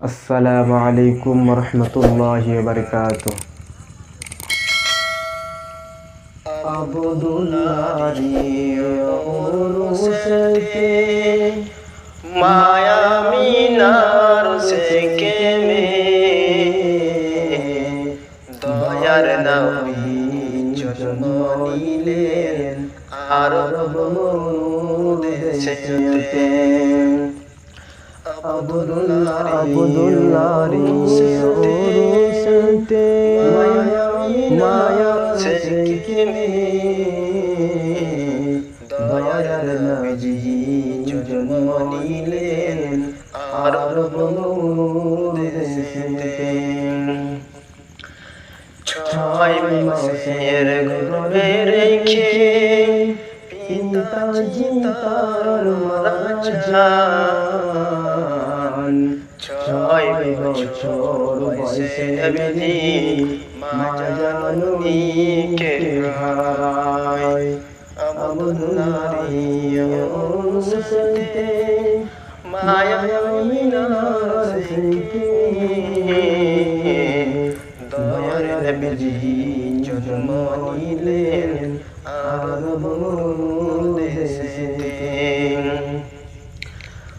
আসসালামু আলাইকুম রহমতুল্লাহি বারকাতুহ মায়া মিনার থেকে মে দয়ার নবী জন্ম নিলেন আরব দেশেতে আব্দুল্লাহ আবদুল্লারি ওরসতে মায়া মে দয়ার নবী জন্ম নিলেন আরব দেশেতে ছয় মাসের গর্ভে রেখে পিতাজি তার মারা যান ছয় বছর বয়সে নবী মা জাননীকে হারায়? আবদুল্লাহি ওসতে মায়া দয়ার জন্ম নিলেন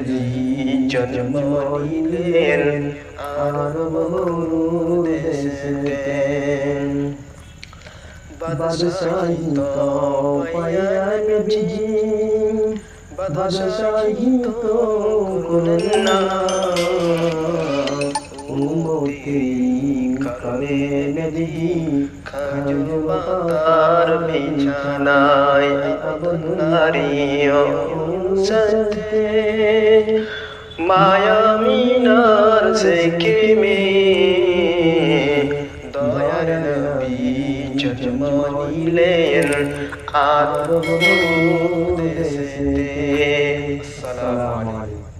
নবী জন্ম নিলেন আরব দেশেতে বাদশাহী তো পায়া নবীজি বাদশাহী তো করলেন না নারী সাথে মায়ামিনার সিকিমে দয়ার নবী জন্ম নিলেন আর দেশেতে আসসালামু আলাইকুম।